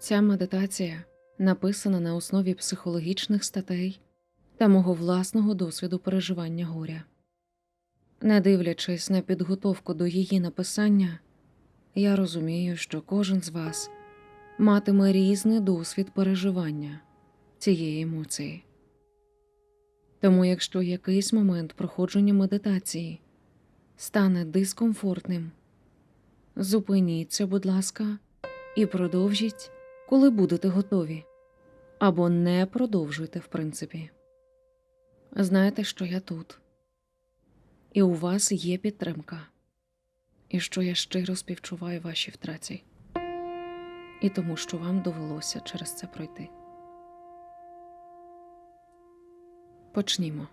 Ця медитація написана на основі психологічних статей та мого власного досвіду переживання горя. Не дивлячись на підготовку до її написання, я розумію, що кожен з вас матиме різний досвід переживання цієї емоції. Тому, якщо якийсь момент проходження медитації стане дискомфортним, зупиніться, будь ласка, і продовжіть, коли будете готові, або не продовжуйте, в принципі. Знайте, що я тут, і у вас є підтримка, і що я щиро співчуваю вашій втраті, і тому, що вам довелося через це пройти. Почнімо.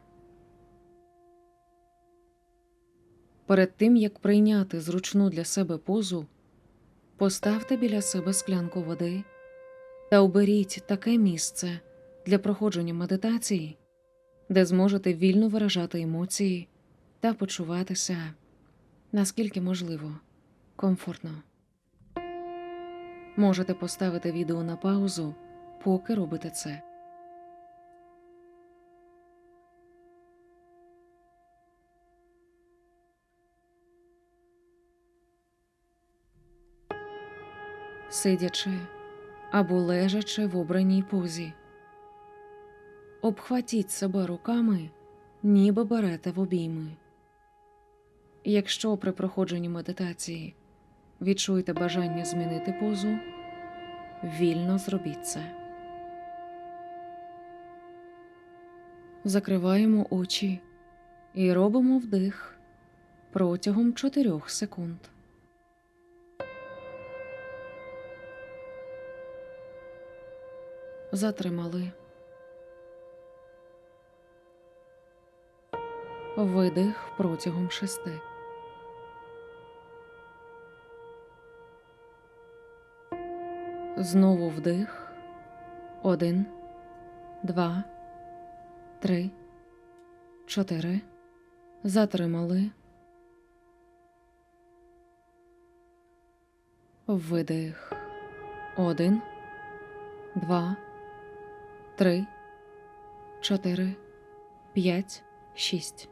Перед тим як прийняти зручну для себе позу, поставте біля себе склянку води та оберіть таке місце для проходження медитації, де зможете вільно виражати емоції та почуватися, наскільки можливо, комфортно. Можете поставити відео на паузу, поки робите це. сидячи або лежачи в обраній позі. Обхватіть себе руками, ніби берете в обійми. Якщо при проходженні медитації відчуєте бажання змінити позу, вільно зробіть це. Закриваємо очі і робимо вдих протягом 4 секунд. Затримали. Видих протягом шести. Знову вдих. Один, два, три, чотири. Затримали. Видих. Один, два три, чотири, п'ять, шість.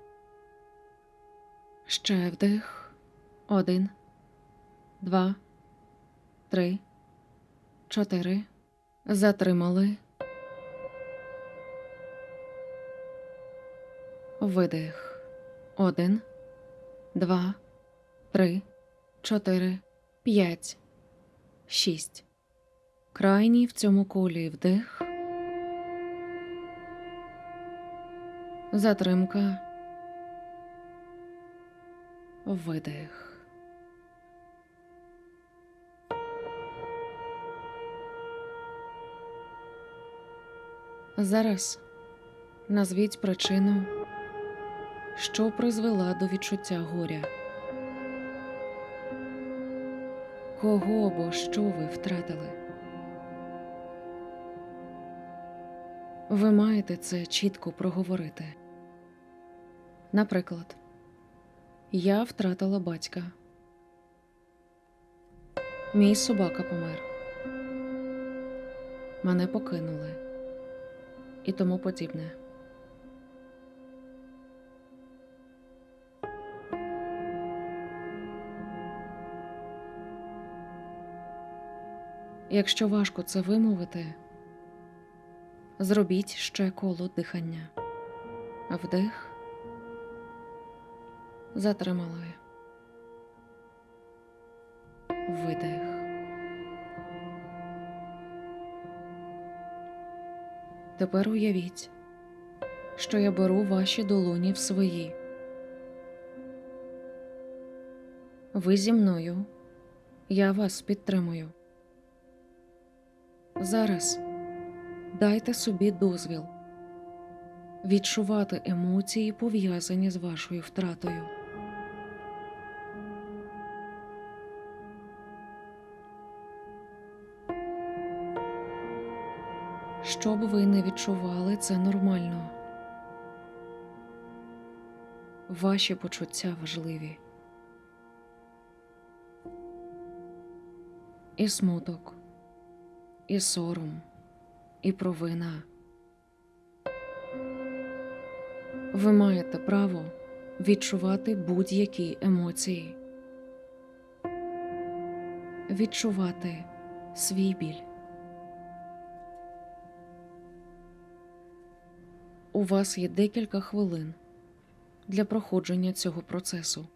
Ще вдих. Один, два, три, чотири. Затримали. Видих. Один, два, три, чотири, п'ять, шість. Крайній в цьому колі вдих. Затримка. Видих. Зараз назвіть причину, що призвела до відчуття горя. Кого або що ви втратили? Ви маєте це чітко проговорити. Наприклад, я втратила батька. Мій собака помер. Мене покинули і тому подібне. Якщо важко це вимовити, зробіть ще коло дихання. Вдих. Затримали. Видих. Тепер уявіть, що я беру ваші долоні в свої. Ви зі мною, я вас підтримую. Зараз дайте собі дозвіл відчувати емоції, пов'язані з вашою втратою. Що б ви не відчували, це нормально. Ваші почуття важливі. І смуток, і сором, і провина. Ви маєте право відчувати будь-які емоції, відчувати свій біль. У вас є декілька хвилин для проходження цього процесу.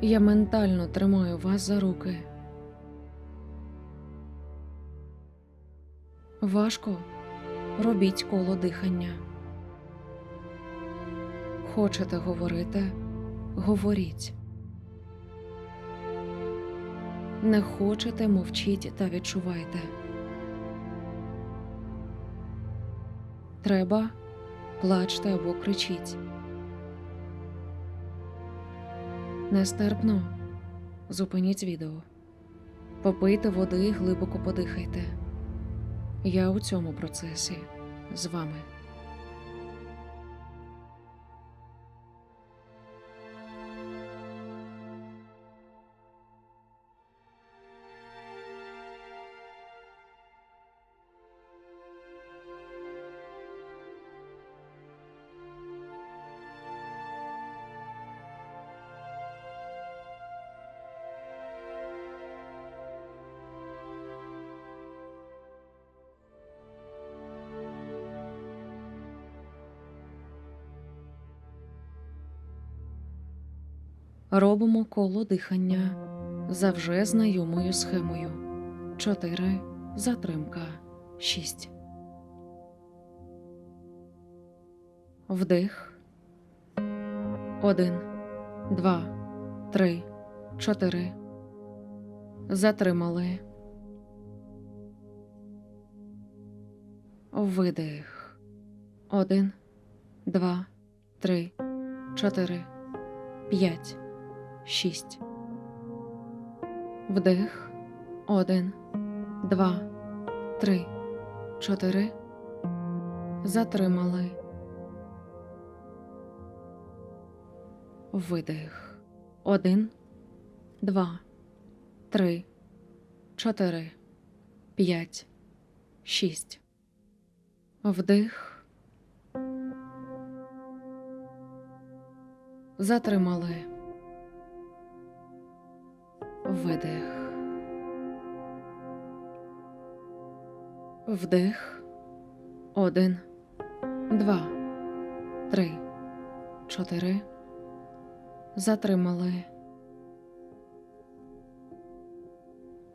Я ментально тримаю вас за руки. Важко робіть коло дихання. Хочете говорити, говоріть. Не хочете, мовчіть та відчувайте. Треба, плачте або кричіть. Нестерпно. Зупиніть відео. Попийте води і глибоко подихайте. Я у цьому процесі з вами. Робимо коло дихання за вже знайомою схемою. 4. Затримка. 6. Вдих. 1, 2, 3, 4. Затримали. Видих. 1, 2, 3, 4, 5 шість. Вдих. Один, два, три, чотири. Затримали. Видих. Один, два, три, чотири, п'ять, шість. Вдих. Затримали. Видих. Вдих. Один, два, три, чотири. Затримали.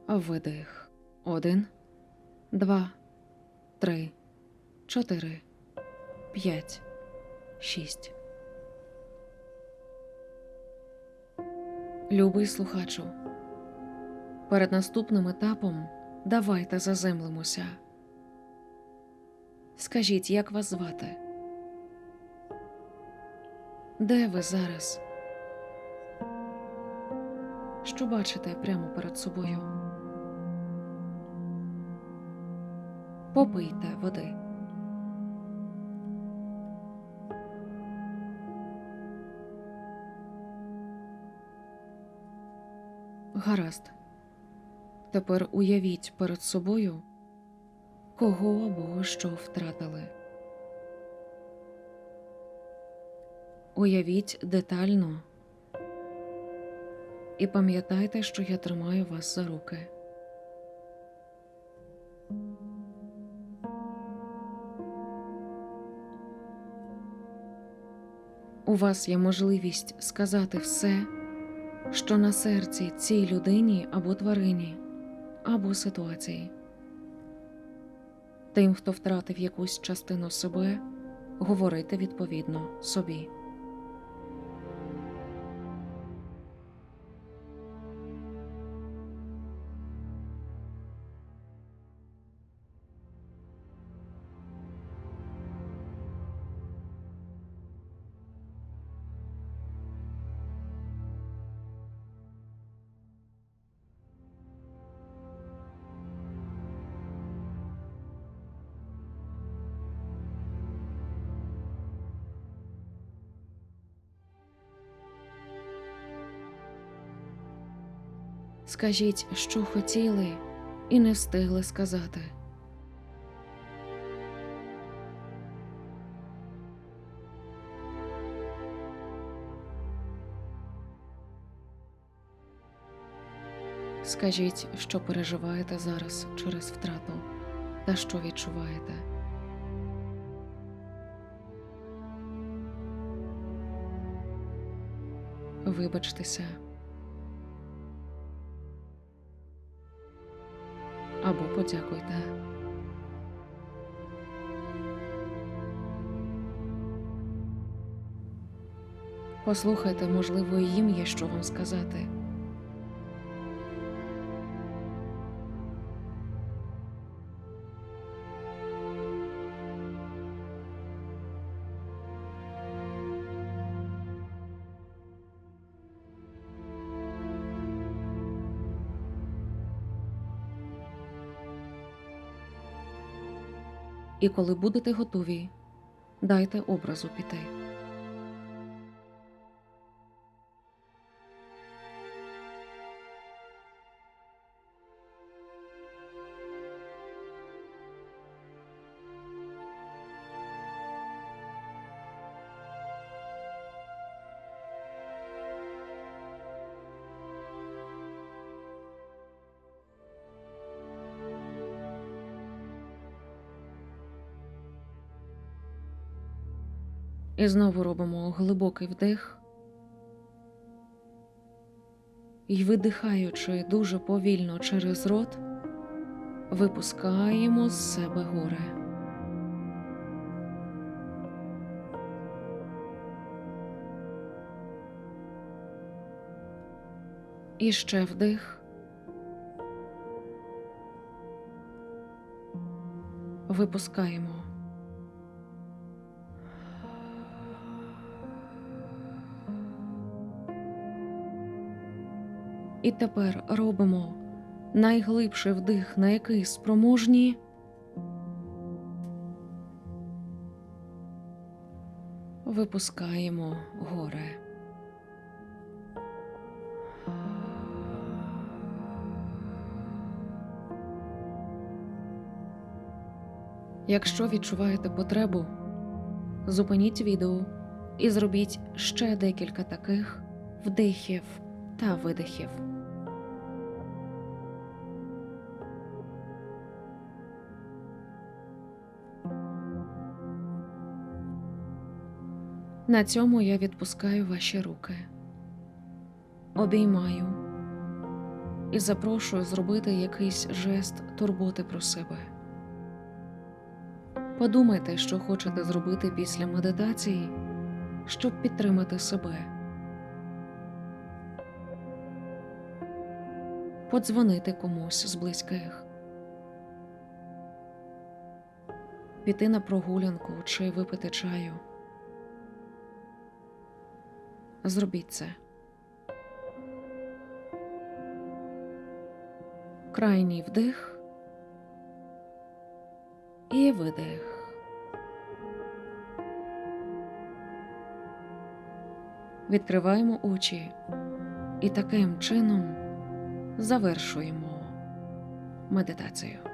Видих. Один, два, три, чотири, п'ять, шість. Любий слухачу. Перед наступним етапом давайте заземлимося. Скажіть, як вас звати? Де ви зараз? Що бачите прямо перед собою? Попийте води. Гаразд. Тепер уявіть перед собою, кого або що втратили. Уявіть детально і пам'ятайте, що я тримаю вас за руки. У вас є можливість сказати все, що на серці цій людині або тварині або ситуації. Тим, хто втратив якусь частину себе, говорити відповідно собі. Скажіть, що хотіли, і не встигли сказати. Скажіть, що переживаєте зараз через втрату та що відчуваєте. Вибачтеся. Або подякуйте. Послухайте, можливо, їм є що вам сказати. І коли будете готові, дайте образу піти. І знову робимо глибокий вдих. І видихаючи дуже повільно через рот, випускаємо з себе горе. І ще вдих. Випускаємо. І тепер робимо найглибший вдих, на який спроможні. Випускаємо горе. Якщо відчуваєте потребу, зупиніть відео і зробіть ще декілька таких вдихів та видихів. На цьому я відпускаю ваші руки, обіймаю і запрошую зробити якийсь жест турботи про себе. Подумайте, що хочете зробити після медитації, щоб підтримати себе. Подзвонити комусь з близьких, піти на прогулянку чи випити чаю. Зробіть це. Крайній вдих і видих. Відкриваємо очі і таким чином завершуємо медитацію.